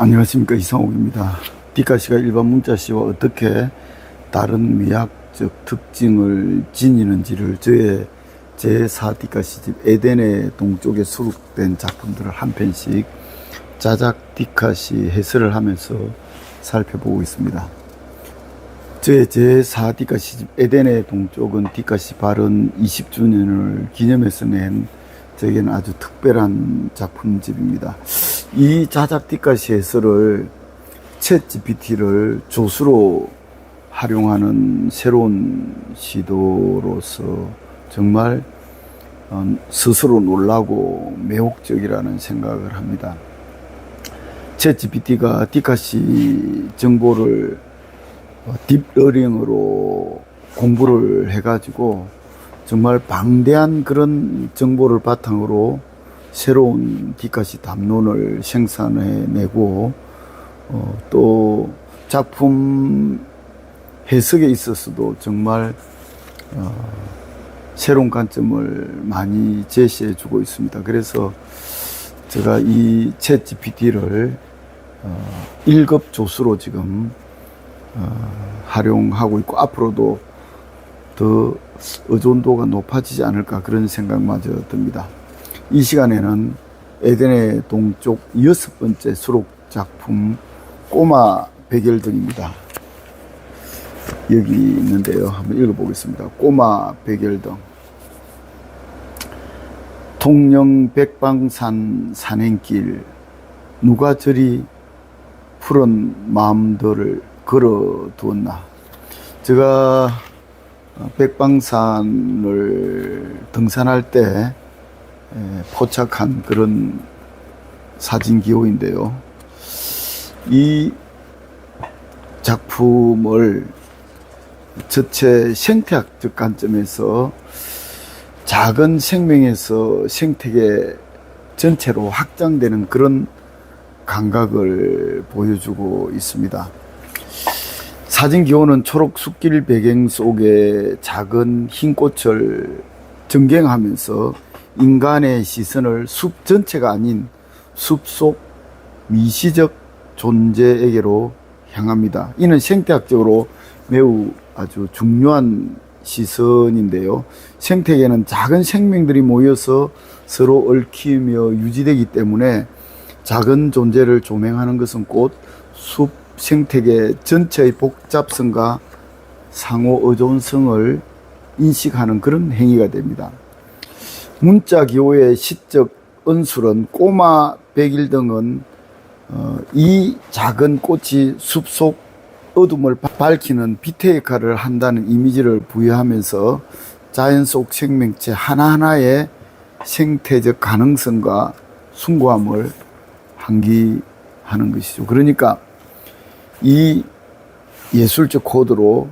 안녕하십니까 이상욱입니다. 디카시가 일반 문자시와 어떻게 다른 미학적 특징을 지니는지를 저의 제4 디카시집 에덴의 동쪽에 수록된 작품들을 한 편씩 자작 디카시 해설을 하면서 살펴보고 있습니다. 저의 제4 디카시집 에덴의 동쪽은 디카시 발언 20주년을 기념해서 낸 저에게는 아주 특별한 작품집입니다. 이 자작 디카시 해설을 챗 GPT를 조수로 활용하는 새로운 시도로서 정말 어, 스스로 놀라고 매혹적이라는 생각을 합니다. 챗 GPT가 디카시 정보를 어, 딥러닝으로 공부를 해가지고 정말 방대한 그런 정보를 바탕으로 새로운 디카시 담론을 생산해내고 어, 또 작품 해석에 있어서도 정말 어, 새로운 관점을 많이 제시해 주고 있습니다. 그래서 제가 이챗 GPT를 어, 1급 조수로 지금 어, 활용하고 있고 앞으로도 더 의존도가 높아지지 않을까 그런 생각마저 듭니다. 이 시간에는 에덴의 동쪽 여섯 번째 수록 작품 꼬마 백열등입니다. 여기 있는데요. 한번 읽어보겠습니다. 꼬마 백열등. 통영 백방산 산행길 누가 저리 푸른 마음들을 걸어 두었나. 제가 백방산을 등산할 때 에, 포착한 그런 사진 기호인데요. 이 작품을 전체 생태학적 관점에서 작은 생명에서 생태계 전체로 확장되는 그런 감각을 보여주고 있습니다. 사진 기호는 초록 숲길 배경 속에 작은 흰 꽃을 전갱하면서 인간의 시선을 숲 전체가 아닌 숲속 미시적 존재에게로 향합니다. 이는 생태학적으로 매우 아주 중요한 시선인데요. 생태계는 작은 생명들이 모여서 서로 얽히며 유지되기 때문에 작은 존재를 조명하는 것은 곧 숲 생태계 전체의 복잡성과 상호 의존성을 인식하는 그런 행위가 됩니다. 문자 기호의 시적 은술은 꼬마 백일 등은 어, 이 작은 꽃이 숲속 어둠을 밝히는 빛의 역할을 한다는 이미지를 부여하면서 자연 속 생명체 하나하나의 생태적 가능성과 숭고함을 항기하는 것이죠. 그러니까 이 예술적 코드로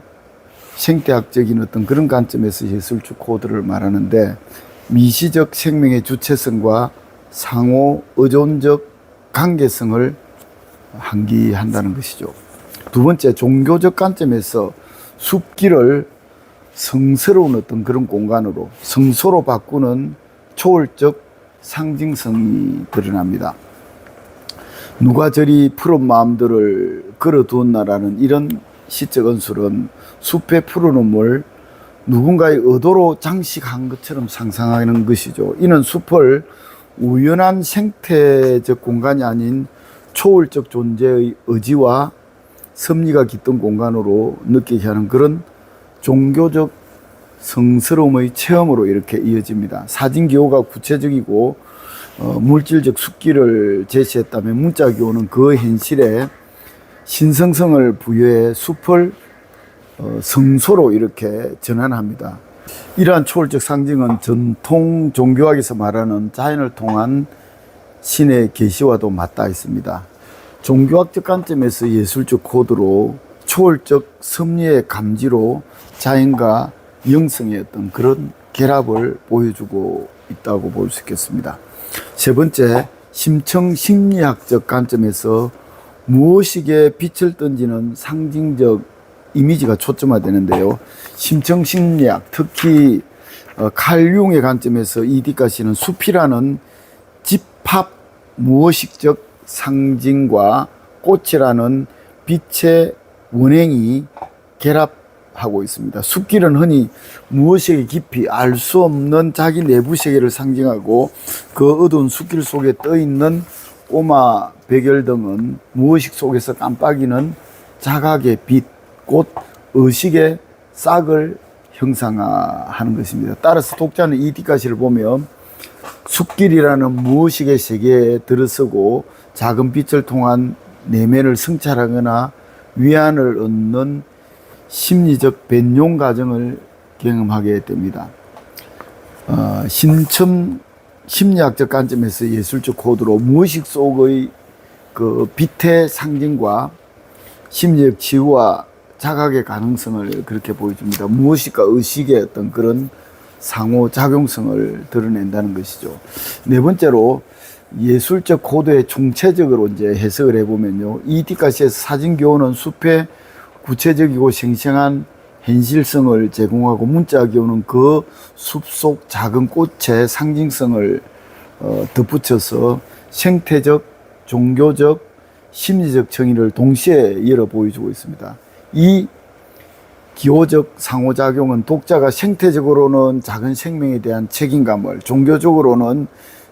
생태학적인 어떤 그런 관점에서 예술적 코드를 말하는데 미시적 생명의 주체성과 상호 의존적 관계성을 항기한다는 것이죠. 두 번째, 종교적 관점에서 숲길을 성스러운 어떤 그런 공간으로 성소로 바꾸는 초월적 상징성이 드러납니다. 누가 저리 푸른 마음들을 걸어 두었나라는 이런 시적 언술은 숲의 푸르름을 누군가의 의도로 장식한 것처럼 상상하는 것이죠. 이는 숲을 우연한 생태적 공간이 아닌 초월적 존재의 의지와 섭리가 깃든 공간으로 느끼게 하는 그런 종교적 성스러움의 체험으로 이렇게 이어집니다. 사진 기호가 구체적이고 어, 물질적 숲길을 제시했다면 문자 기호는 그 현실에 신성성을 부여해 숲을 어, 성소로 이렇게 전환합니다. 이러한 초월적 상징은 전통 종교학에서 말하는 자연을 통한 신의 계시와도 맞닿아 있습니다. 종교학적 관점에서 예술적 코드로 초월적 섭리의 감지로 자연과 영성의 어떤 그런 결합을 보여주고 있다고 볼 수 있겠습니다. 세 번째, 심청 심리학적 관점에서 무엇이게 빛을 던지는 상징적 이미지가 초점화되는데요. 심청 심리학, 특히 어, 칼융의 관점에서 이디까지는 숲이라는 집합 무의식적 상징과 꽃이라는 빛의 원행이 결합하고 있습니다. 숲길은 흔히 무엇에게 깊이 알 수 없는 자기 내부 세계를 상징하고 그 어두운 숲길 속에 떠 있는 꼬마 백열 등은 무의식 속에서 깜빡이는 자각의 빛, 곧 의식의 싹을 형상화하는 것입니다. 따라서 독자는 이 뒷가시를 보면 숲길이라는 무의식의 세계에 들어서고 작은 빛을 통한 내면을 성찰하거나 위안을 얻는 심리적 변용 과정을 경험하게 됩니다. 어, 신첨 심리학적 관점에서 예술적 코드로 무의식 속의 그 빛의 상징과 심리적 치유와 자각의 가능성을 그렇게 보여줍니다. 무의식과 의식의 어떤 그런 상호 작용성을 드러낸다는 것이죠. 네 번째로 예술적 코드의 총체적으로 이제 해석을 해보면요. 이 뒷가시에서 사진 교훈은 숲의 구체적이고 생생한 현실성을 제공하고 문자 기호는 그 숲속 작은 꽃의 상징성을 어, 덧붙여서 생태적, 종교적, 심리적 정의를 동시에 열어 보여주고 있습니다. 이 기호적 상호작용은 독자가 생태적으로는 작은 생명에 대한 책임감을, 종교적으로는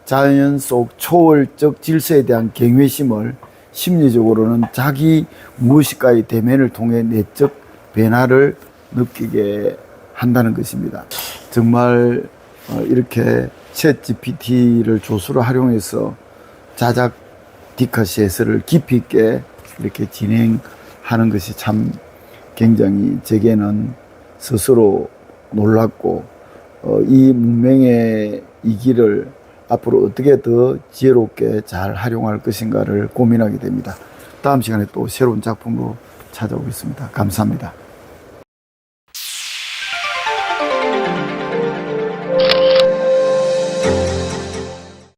자연 속 초월적 질서에 대한 경외심을, 심리적으로는 자기 무의식과의 대면을 통해 내적 변화를 느끼게 한다는 것입니다. 정말 어, 이렇게 챗 GPT를 조수로 활용해서 자작 디카시 해설을 깊이 있게 이렇게 진행하는 것이 참 굉장히 제게는 스스로 놀랐고 어, 이 문명의 이 길을 앞으로 어떻게 더 지혜롭게 잘 활용할 것인가를 고민하게 됩니다. 다음 시간에 또 새로운 작품으로 찾아오겠습니다. 감사합니다.